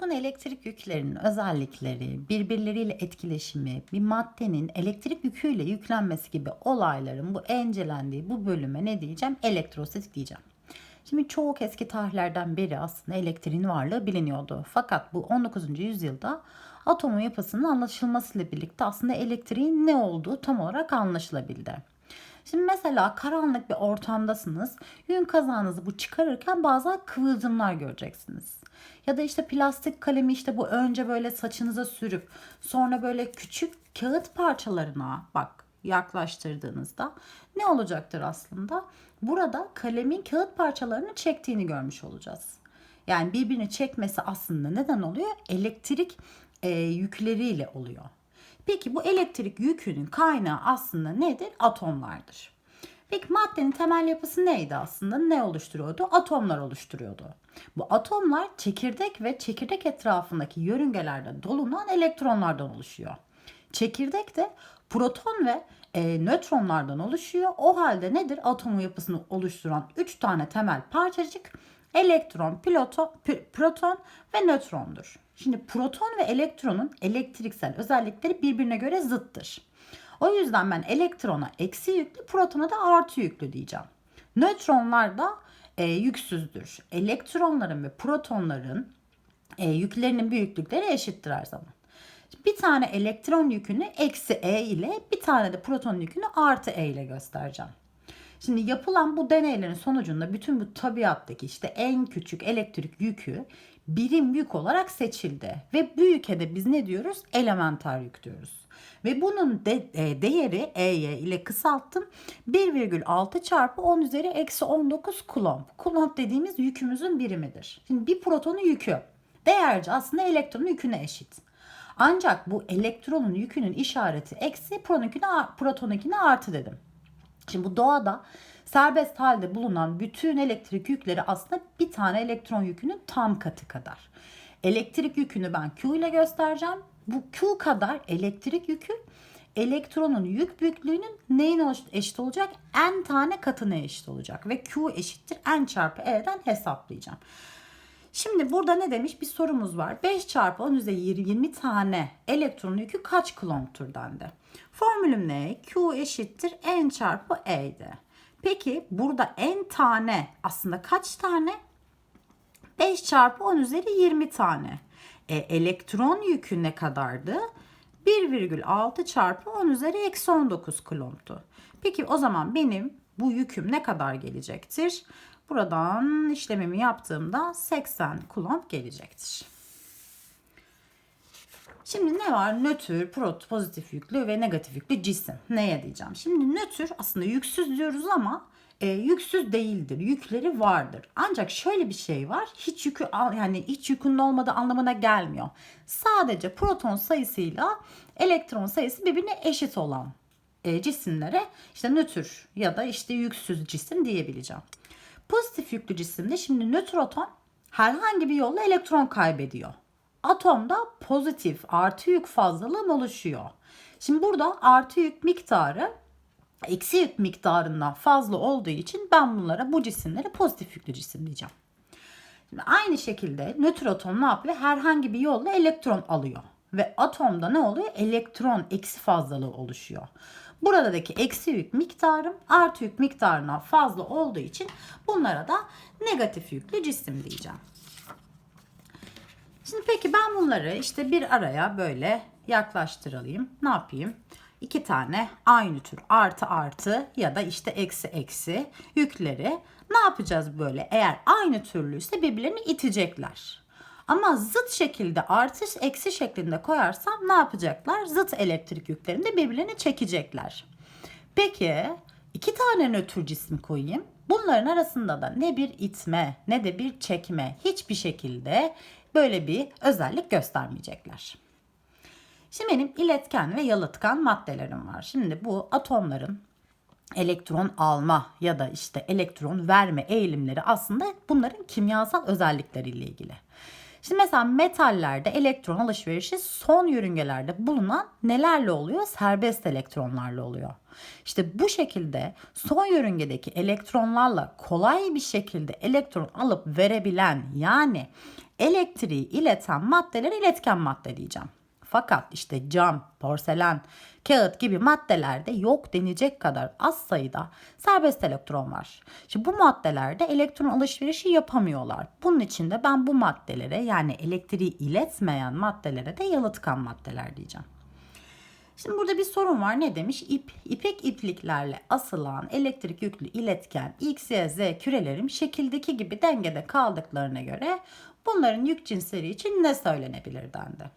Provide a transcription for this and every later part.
uygun elektrik yüklerinin özellikleri, birbirleriyle etkileşimi, bir maddenin elektrik yüküyle yüklenmesi gibi olayların bu encelendiği bu bölüme ne diyeceğim? Elektrostatik diyeceğim. Şimdi çok eski tarihlerden beri aslında elektriğin varlığı biliniyordu. Fakat bu 19. yüzyılda atomun yapısının anlaşılmasıyla birlikte aslında elektriğin ne olduğu tam olarak anlaşılabildi. Şimdi mesela karanlık bir ortamdasınız. Yün kazağınızı bu çıkarırken bazı kıvılcımlar göreceksiniz. Ya da işte plastik kalemi işte bu önce böyle saçınıza sürüp sonra böyle küçük kağıt parçalarına bak yaklaştırdığınızda ne olacaktır aslında? Burada kalemin kağıt parçalarını çektiğini görmüş olacağız. Yani birbirini çekmesi aslında neden oluyor? Elektrik e, yükleriyle oluyor. Peki bu elektrik yükünün kaynağı aslında nedir? Atomlardır. Peki maddenin temel yapısı neydi aslında? Ne oluşturuyordu? Atomlar oluşturuyordu. Bu atomlar çekirdek ve çekirdek etrafındaki yörüngelerde dolunan elektronlardan oluşuyor. Çekirdek de proton ve e, nötronlardan oluşuyor. O halde nedir? Atomun yapısını oluşturan 3 tane temel parçacık elektron, piloto, proton ve nötrondur. Şimdi proton ve elektronun elektriksel özellikleri birbirine göre zıttır. O yüzden ben elektrona eksi yüklü, protona da artı yüklü diyeceğim. Nötronlar da e, yüksüzdür. Elektronların ve protonların e, yüklerinin büyüklükleri eşittir her zaman. Bir tane elektron yükünü eksi E ile bir tane de proton yükünü artı E ile göstereceğim. Şimdi yapılan bu deneylerin sonucunda bütün bu tabiattaki işte en küçük elektrik yükü birim yük olarak seçildi. Ve bu yüke biz ne diyoruz? Elementer yük diyoruz. Ve bunun de, e, değeri E'ye ile kısalttım. 1,6 çarpı 10 üzeri eksi 19 kulomb. Kulomb dediğimiz yükümüzün birimidir. Şimdi bir protonun yükü değerci aslında elektronun yüküne eşit. Ancak bu elektronun yükünün işareti eksi protonunkine artı dedim. Şimdi bu doğada serbest halde bulunan bütün elektrik yükleri aslında bir tane elektron yükünün tam katı kadar. Elektrik yükünü ben Q ile göstereceğim. Bu Q kadar elektrik yükü elektronun yük büyüklüğünün neyine eşit olacak? N tane katına eşit olacak. Ve Q eşittir N çarpı E'den hesaplayacağım. Şimdi burada ne demiş? Bir sorumuz var. 5 çarpı 10 üzeri 20 tane elektron yükü kaç kulomptur dendi. Formülüm ne? Q eşittir N çarpı E'de. Peki burada N tane aslında kaç tane? 5 çarpı 10 üzeri 20 tane. E, elektron yükü ne kadardı? 1,6 çarpı 10 üzeri eksi 19 kulomptu. Peki o zaman benim bu yüküm ne kadar gelecektir? Buradan işlemimi yaptığımda 80 kulomb gelecektir. Şimdi ne var? Nötr, prot, pozitif yüklü ve negatif yüklü cisim. Neye diyeceğim? Şimdi nötr aslında yüksüz diyoruz ama e, yüksüz değildir. Yükleri vardır. Ancak şöyle bir şey var. Hiç yükü yani hiç yükünün olmadığı anlamına gelmiyor. Sadece proton sayısıyla elektron sayısı birbirine eşit olan e, cisimlere işte nötr ya da işte yüksüz cisim diyebileceğim. Pozitif yüklü cisimde şimdi nötroton herhangi bir yolla elektron kaybediyor. Atomda pozitif artı yük fazlalığı oluşuyor. Şimdi burada artı yük miktarı eksi yük miktarından fazla olduğu için ben bunlara bu cisimlere pozitif yüklü cisim diyeceğim. Şimdi aynı şekilde nötroton ne yapıyor? Herhangi bir yolla elektron alıyor. Ve atomda ne oluyor? Elektron eksi fazlalığı oluşuyor. Buradaki eksi yük miktarım artı yük miktarından fazla olduğu için bunlara da negatif yüklü cisim diyeceğim. Şimdi peki ben bunları işte bir araya böyle yaklaştırayım. Ne yapayım? İki tane aynı tür artı artı ya da işte eksi eksi yükleri ne yapacağız böyle? Eğer aynı türlüyse birbirlerini itecekler. Ama zıt şekilde artı eksi şeklinde koyarsam ne yapacaklar? Zıt elektrik yüklerini de birbirlerini çekecekler. Peki iki tane nötr cisim koyayım. Bunların arasında da ne bir itme ne de bir çekme hiçbir şekilde böyle bir özellik göstermeyecekler. Şimdi benim iletken ve yalıtkan maddelerim var. Şimdi bu atomların elektron alma ya da işte elektron verme eğilimleri aslında bunların kimyasal özellikleriyle ilgili. Şimdi mesela metallerde elektron alışverişi son yörüngelerde bulunan nelerle oluyor? Serbest elektronlarla oluyor. İşte bu şekilde son yörüngedeki elektronlarla kolay bir şekilde elektron alıp verebilen yani elektriği ileten maddelere iletken madde diyeceğim. Fakat işte cam, porselen, kağıt gibi maddelerde yok denecek kadar az sayıda serbest elektron var. Şimdi bu maddelerde elektron alışverişi yapamıyorlar. Bunun için de ben bu maddelere yani elektriği iletmeyen maddelere de yalıtkan maddeler diyeceğim. Şimdi burada bir sorun var. Ne demiş? İp, ipek ipliklerle asılan elektrik yüklü iletken X, Y, Z kürelerim şekildeki gibi dengede kaldıklarına göre bunların yük cinsleri için ne söylenebilir dendi.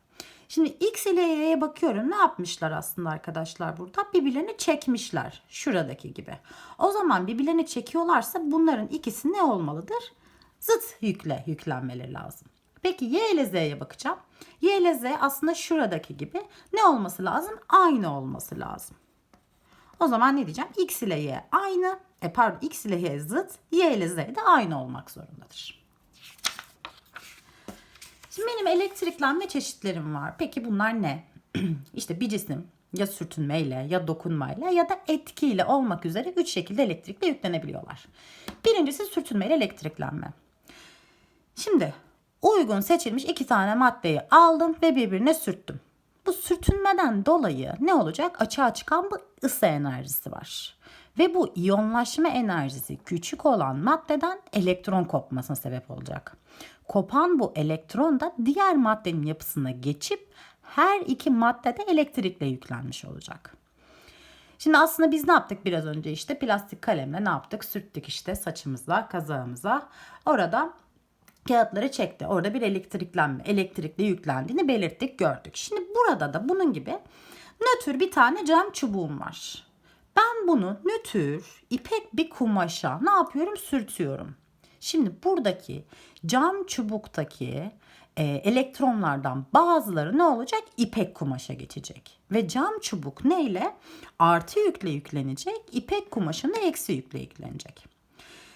Şimdi X ile Y'ye bakıyorum. Ne yapmışlar aslında arkadaşlar burada? Birbirlerini çekmişler. Şuradaki gibi. O zaman birbirlerini çekiyorlarsa bunların ikisi ne olmalıdır? Zıt yükle yüklenmeleri lazım. Peki Y ile Z'ye bakacağım. Y ile Z aslında şuradaki gibi ne olması lazım? Aynı olması lazım. O zaman ne diyeceğim? X ile Y aynı. E pardon X ile Y zıt. Y ile Z de aynı olmak zorundadır. Şimdi benim elektriklenme çeşitlerim var. Peki bunlar ne? işte bir cisim ya sürtünmeyle ya dokunmayla ya da etkiyle olmak üzere üç şekilde elektrikle yüklenebiliyorlar. Birincisi sürtünmeyle elektriklenme. Şimdi uygun seçilmiş iki tane maddeyi aldım ve birbirine sürttüm. Bu sürtünmeden dolayı ne olacak? Açığa çıkan bu ısı enerjisi var. Ve bu iyonlaşma enerjisi küçük olan maddeden elektron kopmasına sebep olacak. Kopan bu elektron da diğer maddenin yapısına geçip her iki maddede elektrikle yüklenmiş olacak. Şimdi aslında biz ne yaptık biraz önce işte plastik kalemle ne yaptık? Sürttük işte saçımıza, kazağımıza. Orada kağıtları çekti. Orada bir elektriklenme, elektrikle yüklendiğini belirttik, gördük. Şimdi burada da bunun gibi nötr bir tane cam çubuğum var. Ben bunu nötr ipek bir kumaşa ne yapıyorum? Sürtüyorum. Şimdi buradaki cam çubuktaki e, elektronlardan bazıları ne olacak? İpek kumaşa geçecek. Ve cam çubuk ne ile? Artı yükle yüklenecek. İpek kumaşına eksi yükle yüklenecek.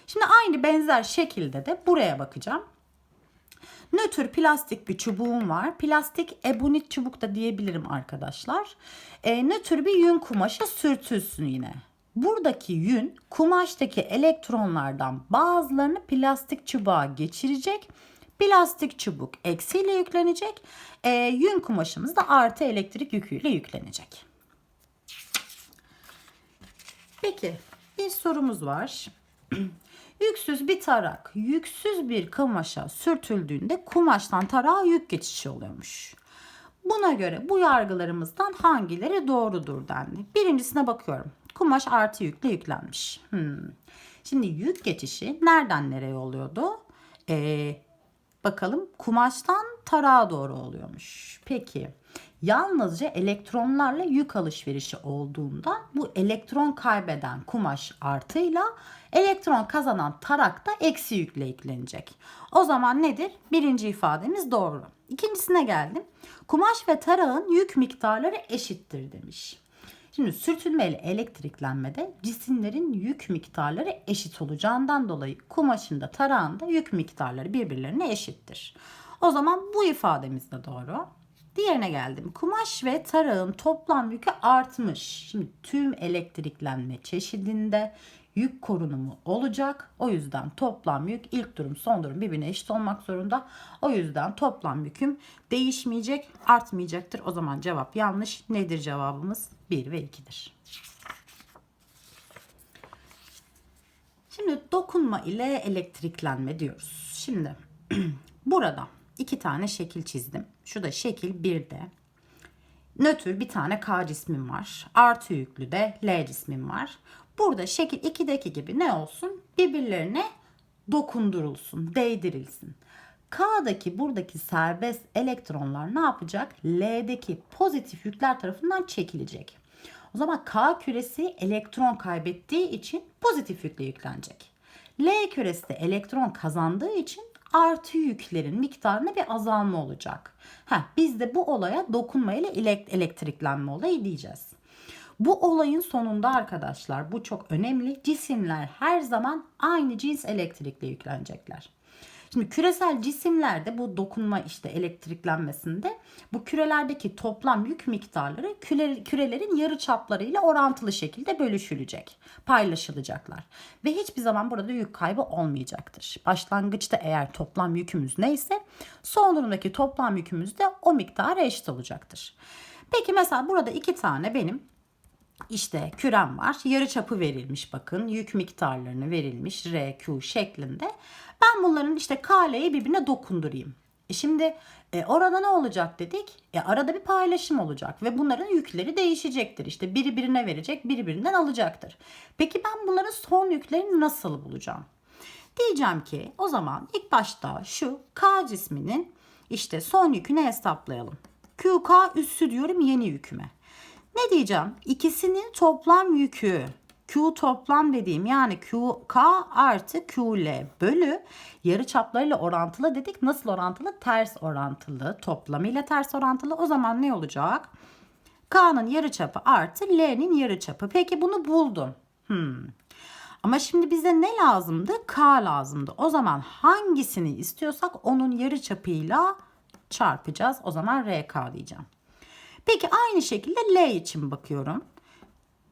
Şimdi aynı benzer şekilde de buraya bakacağım. Nötr plastik bir çubuğum var. Plastik ebonit çubuk da diyebilirim arkadaşlar. E, nötr bir yün kumaşa sürtülsün yine. Buradaki yün kumaştaki elektronlardan bazılarını plastik çubuğa geçirecek. Plastik çubuk eksiyle yüklenecek. E, yün kumaşımız da artı elektrik yüküyle yüklenecek. Peki bir sorumuz var. Yüksüz bir tarak yüksüz bir kumaşa sürtüldüğünde kumaştan tarağa yük geçişi oluyormuş. Buna göre bu yargılarımızdan hangileri doğrudur dendi. Birincisine bakıyorum. Kumaş artı yükle yüklenmiş. Hmm. Şimdi yük geçişi nereden nereye oluyordu? Ee, bakalım kumaştan tarağa doğru oluyormuş. Peki yalnızca elektronlarla yük alışverişi olduğunda bu elektron kaybeden kumaş artıyla elektron kazanan tarak da eksi yükle yüklenecek. O zaman nedir? Birinci ifademiz doğru. İkincisine geldim. Kumaş ve tarağın yük miktarları eşittir demiş. Şimdi sürtünme ile elektriklenmede cisimlerin yük miktarları eşit olacağından dolayı kumaşın da tarağın da yük miktarları birbirlerine eşittir. O zaman bu ifademiz de doğru. Diğerine geldim. Kumaş ve tarağın toplam yükü artmış. Şimdi tüm elektriklenme çeşidinde yük korunumu olacak. O yüzden toplam yük ilk durum son durum birbirine eşit olmak zorunda. O yüzden toplam yüküm değişmeyecek, artmayacaktır. O zaman cevap yanlış. Nedir cevabımız? 1 ve 2'dir. Şimdi dokunma ile elektriklenme diyoruz. Şimdi burada iki tane şekil çizdim. Şu da şekil 1'de. Nötr bir tane K cismim var. Artı yüklü de L cismim var. Burada şekil 2'deki gibi ne olsun? Birbirlerine dokundurulsun, değdirilsin. K'daki buradaki serbest elektronlar ne yapacak? L'deki pozitif yükler tarafından çekilecek. O zaman K küresi elektron kaybettiği için pozitif yükle yüklenecek. L küresi de elektron kazandığı için artı yüklerin miktarında bir azalma olacak. Heh, biz de bu olaya dokunma ile elektriklenme olayı diyeceğiz. Bu olayın sonunda arkadaşlar bu çok önemli. Cisimler her zaman aynı cins elektrikle yüklenecekler. Şimdi küresel cisimlerde bu dokunma işte elektriklenmesinde bu kürelerdeki toplam yük miktarları küre, kürelerin yarı çaplarıyla orantılı şekilde bölüşülecek, paylaşılacaklar. Ve hiçbir zaman burada yük kaybı olmayacaktır. Başlangıçta eğer toplam yükümüz neyse son durumdaki toplam yükümüz de o miktara eşit olacaktır. Peki mesela burada iki tane benim işte kürem var. Yarı çapı verilmiş bakın. Yük miktarlarını verilmiş R, Q şeklinde. Ben bunların işte KL'yi birbirine dokundurayım. E şimdi e, orada ne olacak dedik? E, arada bir paylaşım olacak ve bunların yükleri değişecektir. İşte biri birine verecek, biri birinden alacaktır. Peki ben bunların son yüklerini nasıl bulacağım? Diyeceğim ki o zaman ilk başta şu K cisminin işte son yükünü hesaplayalım. QK üssü diyorum yeni yüküme. Ne diyeceğim? İkisinin toplam yükü Q toplam dediğim yani QK artı QL bölü yarı çaplarıyla orantılı dedik. Nasıl orantılı? Ters orantılı. Toplamıyla ters orantılı. O zaman ne olacak? K'nın yarı çapı artı L'nin yarı çapı. Peki bunu buldum. Hmm. Ama şimdi bize ne lazımdı? K lazımdı. O zaman hangisini istiyorsak onun yarı çapıyla çarpacağız. O zaman RK diyeceğim. Peki aynı şekilde L için bakıyorum.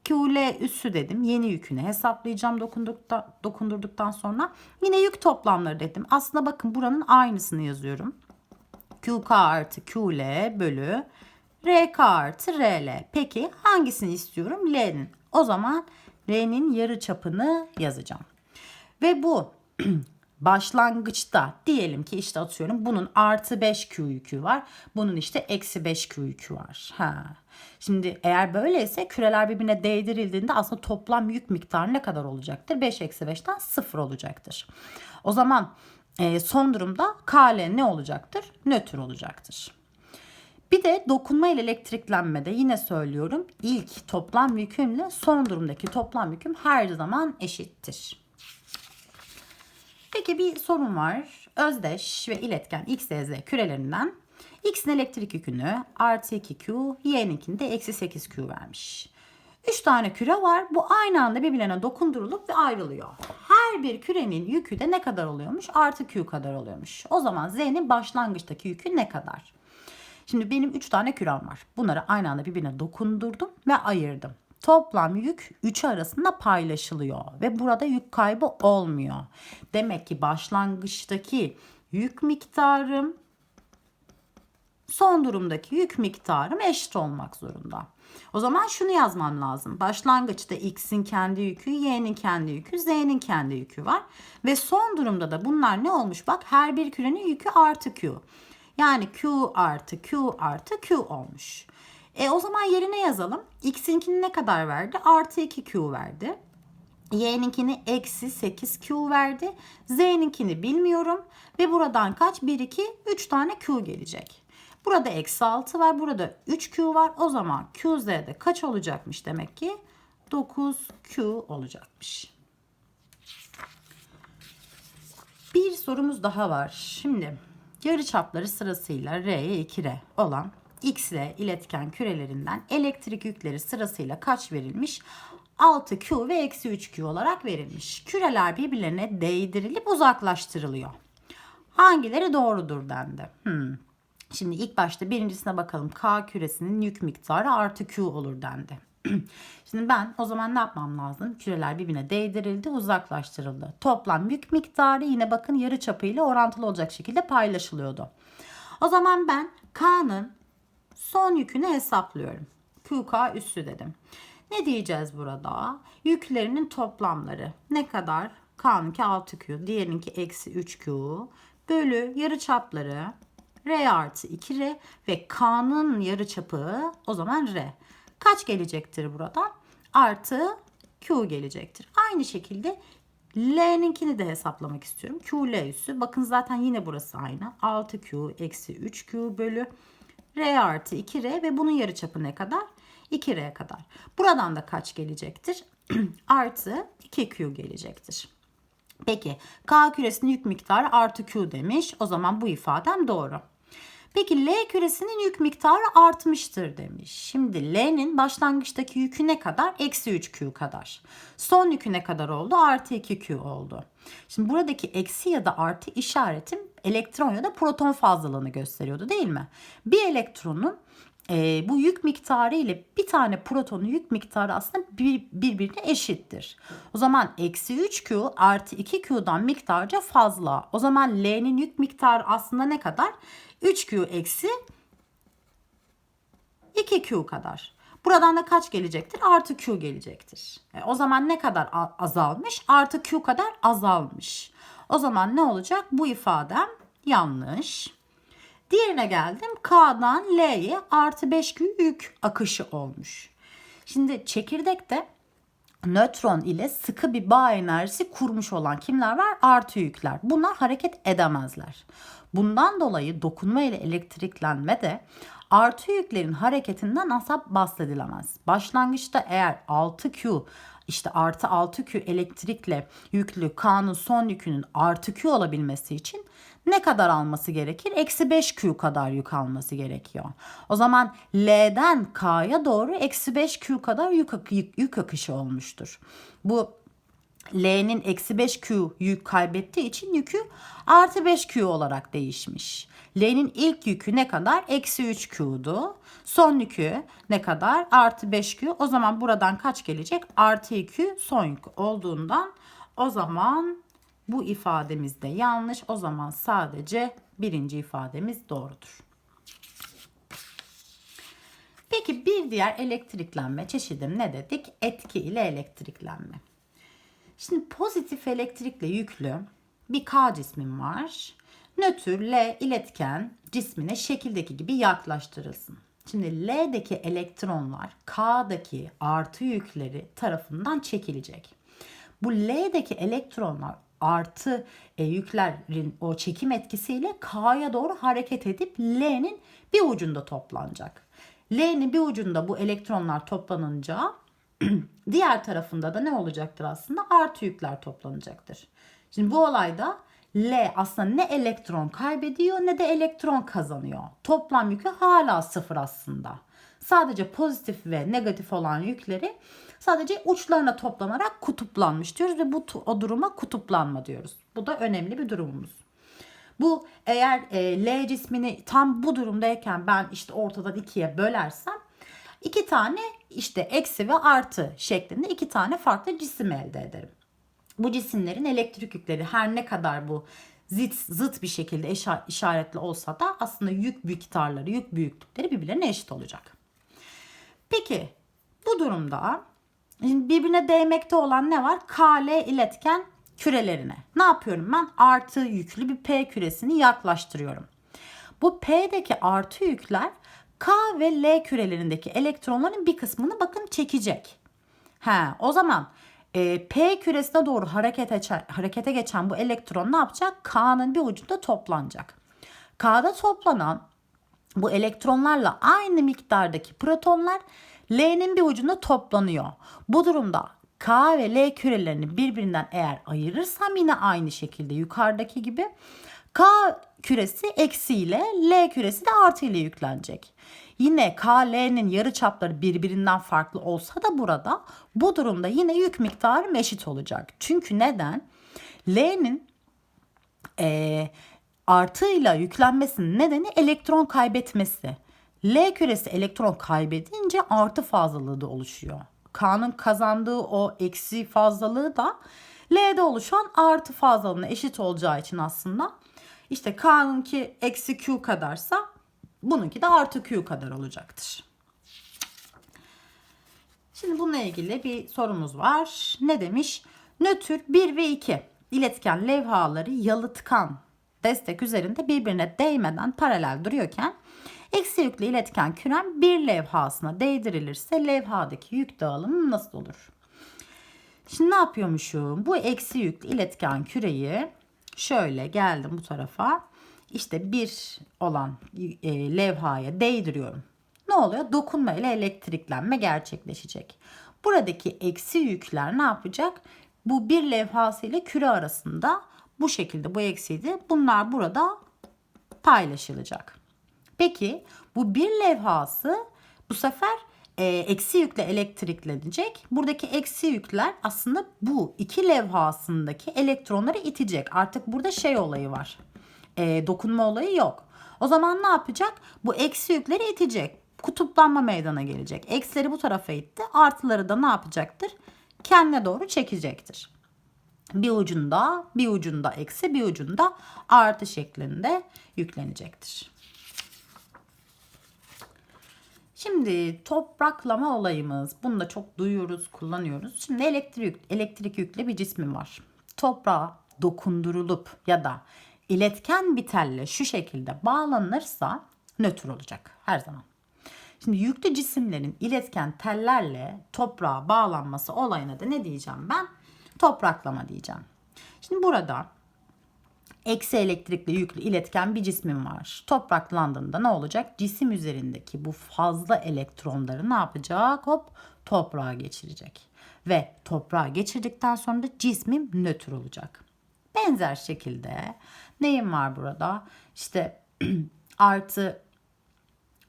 QL üssü dedim. Yeni yükünü hesaplayacağım dokunduktan, dokundurduktan sonra. Yine yük toplamları dedim. Aslında bakın buranın aynısını yazıyorum. QK artı QL bölü RK artı RL. Peki hangisini istiyorum? L'nin. O zaman R'nin yarı çapını yazacağım. Ve bu başlangıçta diyelim ki işte atıyorum bunun artı 5 Q yükü var. Bunun işte eksi 5 Q yükü var. Ha. Şimdi eğer böyleyse küreler birbirine değdirildiğinde aslında toplam yük miktarı ne kadar olacaktır? 5 eksi 5'ten 0 olacaktır. O zaman e, son durumda KL ne olacaktır? Nötr olacaktır. Bir de dokunma ile elektriklenmede yine söylüyorum ilk toplam yükümle son durumdaki toplam yüküm her zaman eşittir. Peki bir sorun var. Özdeş ve iletken X, Y, Z kürelerinden X'in elektrik yükünü artı 2Q, Y'ninkini de eksi 8Q vermiş. 3 tane küre var. Bu aynı anda birbirlerine dokundurulup ve ayrılıyor. Her bir kürenin yükü de ne kadar oluyormuş? Artı Q kadar oluyormuş. O zaman Z'nin başlangıçtaki yükü ne kadar? Şimdi benim 3 tane kürem var. Bunları aynı anda birbirine dokundurdum ve ayırdım. Toplam yük 3 arasında paylaşılıyor ve burada yük kaybı olmuyor. Demek ki başlangıçtaki yük miktarım son durumdaki yük miktarım eşit olmak zorunda. O zaman şunu yazmam lazım. Başlangıçta x'in kendi yükü, y'nin kendi yükü, z'nin kendi yükü var. Ve son durumda da bunlar ne olmuş? Bak her bir kürenin yükü artı q. Yani q artı q artı q olmuş. E o zaman yerine yazalım. X'inkini ne kadar verdi? Artı 2Q verdi. Y'ninkini eksi 8Q verdi. Z'ninkini bilmiyorum. Ve buradan kaç? 1, 2, 3 tane Q gelecek. Burada eksi 6 var. Burada 3Q var. O zaman QZ'de kaç olacakmış demek ki? 9Q olacakmış. Bir sorumuz daha var. Şimdi yarı çapları sırasıyla R'ye 2R olan X ile iletken kürelerinden elektrik yükleri sırasıyla kaç verilmiş? 6Q ve eksi 3Q olarak verilmiş. Küreler birbirlerine değdirilip uzaklaştırılıyor. Hangileri doğrudur dendi. Hmm. Şimdi ilk başta birincisine bakalım. K küresinin yük miktarı artı Q olur dendi. Şimdi ben o zaman ne yapmam lazım? Küreler birbirine değdirildi, uzaklaştırıldı. Toplam yük miktarı yine bakın yarı çapıyla orantılı olacak şekilde paylaşılıyordu. O zaman ben K'nın son yükünü hesaplıyorum. QK üssü dedim. Ne diyeceğiz burada? Yüklerinin toplamları ne kadar? K'nınki 6Q, diğerinki eksi 3Q bölü yarı çapları R artı 2R ve K'nın yarı çapı o zaman R. Kaç gelecektir buradan? Artı Q gelecektir. Aynı şekilde L'ninkini de hesaplamak istiyorum. QL üssü. Bakın zaten yine burası aynı. 6Q eksi 3Q bölü R artı 2R ve bunun yarıçapı ne kadar? 2R kadar. Buradan da kaç gelecektir? artı 2Q gelecektir. Peki K küresinin yük miktarı artı Q demiş. O zaman bu ifadem doğru. Peki L küresinin yük miktarı artmıştır demiş. Şimdi L'nin başlangıçtaki yükü ne kadar? Eksi 3Q kadar. Son yükü ne kadar oldu? Artı 2Q oldu. Şimdi buradaki eksi ya da artı işaretim elektron ya da proton fazlalığını gösteriyordu değil mi? Bir elektronun e, bu yük miktarı ile bir tane protonun yük miktarı aslında bir, birbirine eşittir. O zaman eksi 3Q artı 2Q'dan miktarca fazla. O zaman L'nin yük miktarı aslında ne kadar? 3Q eksi 2Q kadar. Buradan da kaç gelecektir? Artı Q gelecektir. E, o zaman ne kadar azalmış? Artı Q kadar azalmış. O zaman ne olacak? Bu ifadem yanlış. Diğerine geldim. K'dan L'ye artı 5Q yük akışı olmuş. Şimdi çekirdekte nötron ile sıkı bir bağ enerjisi kurmuş olan kimler var? Artı yükler. Bunlar hareket edemezler. Bundan dolayı dokunma ile elektriklenme de artı yüklerin hareketinden asla bahsedilemez. Başlangıçta eğer 6Q işte artı 6Q elektrikle yüklü K'nın son yükünün artı Q olabilmesi için ne kadar alması gerekir? Eksi 5Q kadar yük alması gerekiyor. O zaman L'den K'ya doğru eksi 5Q kadar yük, yük, yük akışı olmuştur. Bu L'nin eksi 5Q yük kaybettiği için yükü artı 5Q olarak değişmiş. L'nin ilk yükü ne kadar? Eksi 3Q'du. Son yükü ne kadar? Artı 5Q. O zaman buradan kaç gelecek? Artı 2 son yük olduğundan o zaman bu ifademiz de yanlış. O zaman sadece birinci ifademiz doğrudur. Peki bir diğer elektriklenme çeşidi ne dedik? Etki ile elektriklenme. Şimdi pozitif elektrikle yüklü bir K cismim var. Nötr L iletken cismine şekildeki gibi yaklaştırılsın. Şimdi L'deki elektronlar K'daki artı yükleri tarafından çekilecek. Bu L'deki elektronlar artı e, yüklerin o çekim etkisiyle K'ya doğru hareket edip L'nin bir ucunda toplanacak. L'nin bir ucunda bu elektronlar toplanınca diğer tarafında da ne olacaktır aslında? Artı yükler toplanacaktır. Şimdi bu olayda L aslında ne elektron kaybediyor ne de elektron kazanıyor. Toplam yükü hala sıfır aslında. Sadece pozitif ve negatif olan yükleri sadece uçlarına toplanarak kutuplanmış diyoruz ve bu o duruma kutuplanma diyoruz. Bu da önemli bir durumumuz. Bu eğer e, L cismini tam bu durumdayken ben işte ortadan ikiye bölersem iki tane işte eksi ve artı şeklinde iki tane farklı cisim elde ederim. Bu cisimlerin elektrik yükleri her ne kadar bu zıt, zıt bir şekilde işaretli olsa da aslında yük miktarları, yük büyüklükleri birbirlerine eşit olacak. Peki bu durumda birbirine değmekte olan ne var? KL iletken kürelerine. Ne yapıyorum ben? Artı yüklü bir P küresini yaklaştırıyorum. Bu P'deki artı yükler K ve L kürelerindeki elektronların bir kısmını bakın çekecek. He, o zaman e, P küresine doğru harekete, harekete geçen bu elektron ne yapacak? K'nın bir ucunda toplanacak. K'da toplanan bu elektronlarla aynı miktardaki protonlar L'nin bir ucunda toplanıyor. Bu durumda K ve L kürelerini birbirinden eğer ayırırsam yine aynı şekilde yukarıdaki gibi K küresi eksiyle L küresi de artı ile yüklenecek. Yine K, L'nin yarı çapları birbirinden farklı olsa da burada bu durumda yine yük miktarı eşit olacak. Çünkü neden? L'nin e, artıyla yüklenmesinin nedeni elektron kaybetmesi. L küresi elektron kaybedince artı fazlalığı da oluşuyor. K'nın kazandığı o eksi fazlalığı da L'de oluşan artı fazlalığına eşit olacağı için aslında işte K'nınki eksi Q kadarsa bununki de artı Q kadar olacaktır. Şimdi bununla ilgili bir sorumuz var. Ne demiş? Nötr 1 ve 2 iletken levhaları yalıtkan destek üzerinde birbirine değmeden paralel duruyorken eksi yüklü iletken kürem bir levhasına değdirilirse levhadaki yük dağılımı nasıl olur? Şimdi ne yapıyormuşum? Bu eksi yüklü iletken küreyi şöyle geldim bu tarafa. İşte bir olan e, levhaya değdiriyorum. Ne oluyor? Dokunma ile elektriklenme gerçekleşecek. Buradaki eksi yükler ne yapacak? Bu bir levhası ile küre arasında bu şekilde bu eksiydi. Bunlar burada paylaşılacak. Peki bu bir levhası bu sefer e, eksi yükle elektriklenecek. Buradaki eksi yükler aslında bu iki levhasındaki elektronları itecek. Artık burada şey olayı var. E, dokunma olayı yok. O zaman ne yapacak? Bu eksi yükleri itecek. Kutuplanma meydana gelecek. Eksileri bu tarafa itti. Artıları da ne yapacaktır? Kendine doğru çekecektir. Bir ucunda, bir ucunda eksi, bir ucunda artı şeklinde yüklenecektir. Şimdi topraklama olayımız. Bunu da çok duyuyoruz, kullanıyoruz. Şimdi elektrik, elektrik yüklü bir cismim var. Toprağa dokundurulup ya da iletken bir telle şu şekilde bağlanırsa nötr olacak her zaman. Şimdi yüklü cisimlerin iletken tellerle toprağa bağlanması olayına da ne diyeceğim ben? Topraklama diyeceğim. Şimdi burada eksi elektrikli yüklü iletken bir cismim var. Topraklandığında ne olacak? Cisim üzerindeki bu fazla elektronları ne yapacak? Hop toprağa geçirecek. Ve toprağa geçirdikten sonra da cismim nötr olacak. Benzer şekilde neyim var burada? İşte artı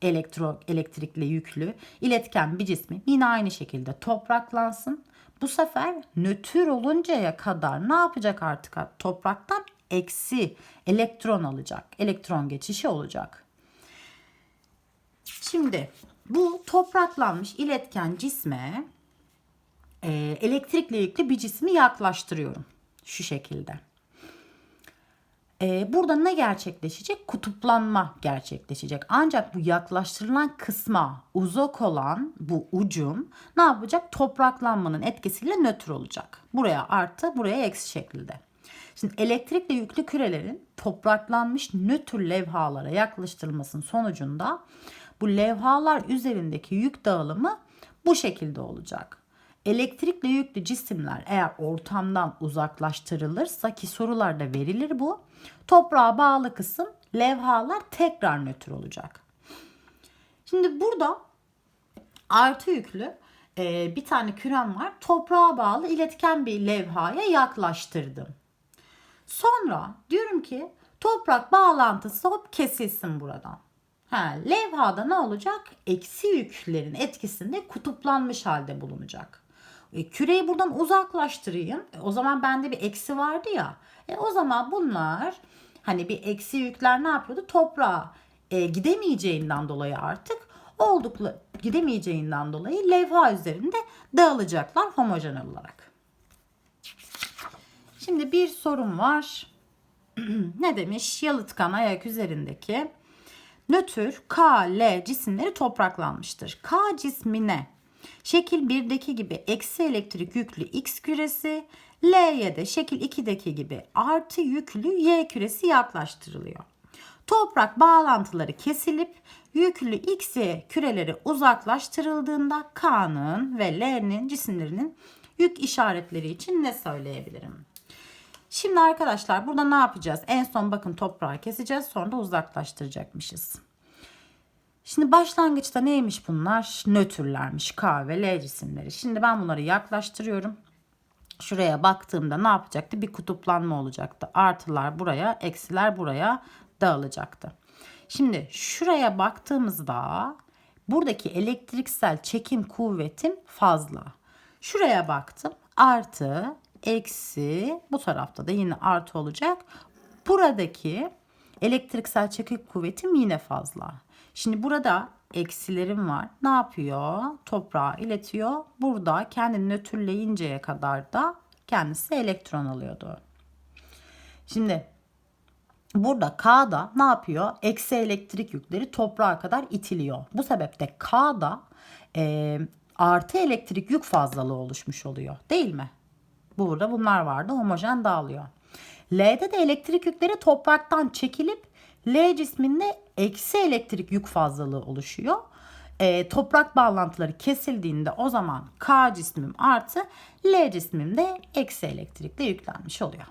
elektro elektrikli yüklü iletken bir cismi yine aynı şekilde topraklansın. Bu sefer nötr oluncaya kadar ne yapacak artık topraktan eksi elektron alacak. Elektron geçişi olacak. Şimdi bu topraklanmış iletken cisme e, elektrikle yüklü bir cismi yaklaştırıyorum. Şu şekilde. E, burada ne gerçekleşecek? Kutuplanma gerçekleşecek. Ancak bu yaklaştırılan kısma uzak olan bu ucum ne yapacak? Topraklanmanın etkisiyle nötr olacak. Buraya artı, buraya eksi şekilde. Şimdi elektrikle yüklü kürelerin topraklanmış nötr levhalara yaklaştırılmasının sonucunda bu levhalar üzerindeki yük dağılımı bu şekilde olacak. Elektrikle yüklü cisimler eğer ortamdan uzaklaştırılırsa ki sorularda verilir bu. Toprağa bağlı kısım levhalar tekrar nötr olacak. Şimdi burada artı yüklü bir tane kürem var. Toprağa bağlı iletken bir levhaya yaklaştırdım. Sonra diyorum ki toprak bağlantısı hop kesilsin buradan. Ha, levhada ne olacak? Eksi yüklerin etkisinde kutuplanmış halde bulunacak. E, küreyi buradan uzaklaştırayım. E, o zaman bende bir eksi vardı ya. E, o zaman bunlar hani bir eksi yükler ne yapıyordu? Toprağa e, gidemeyeceğinden dolayı artık olduklu gidemeyeceğinden dolayı levha üzerinde dağılacaklar homojen olarak. Şimdi bir sorum var. ne demiş? Yalıtkan ayak üzerindeki nötr K, L cisimleri topraklanmıştır. K cismine şekil 1'deki gibi eksi elektrik yüklü X küresi, L'ye de şekil 2'deki gibi artı yüklü Y küresi yaklaştırılıyor. Toprak bağlantıları kesilip yüklü X, Y küreleri uzaklaştırıldığında K'nın ve L'nin cisimlerinin yük işaretleri için ne söyleyebilirim? Şimdi arkadaşlar burada ne yapacağız? En son bakın toprağı keseceğiz sonra da uzaklaştıracakmışız. Şimdi başlangıçta neymiş bunlar? Nötrlermiş K ve L cisimleri. Şimdi ben bunları yaklaştırıyorum. Şuraya baktığımda ne yapacaktı? Bir kutuplanma olacaktı. Artılar buraya, eksiler buraya dağılacaktı. Şimdi şuraya baktığımızda buradaki elektriksel çekim kuvvetim fazla. Şuraya baktım. Artı, eksi bu tarafta da yine artı olacak. Buradaki elektriksel çekim kuvvetim yine fazla. Şimdi burada eksilerim var. Ne yapıyor? Toprağa iletiyor. Burada kendini nötrleyinceye kadar da kendisi elektron alıyordu. Şimdi burada K'da ne yapıyor? Eksi elektrik yükleri toprağa kadar itiliyor. Bu sebeple K'da e, artı elektrik yük fazlalığı oluşmuş oluyor. Değil mi? Burada bunlar vardı. Homojen dağılıyor. L'de de elektrik yükleri topraktan çekilip L cisminde eksi elektrik yük fazlalığı oluşuyor. E, toprak bağlantıları kesildiğinde o zaman K cismim artı L cismim de eksi elektrikle yüklenmiş oluyor.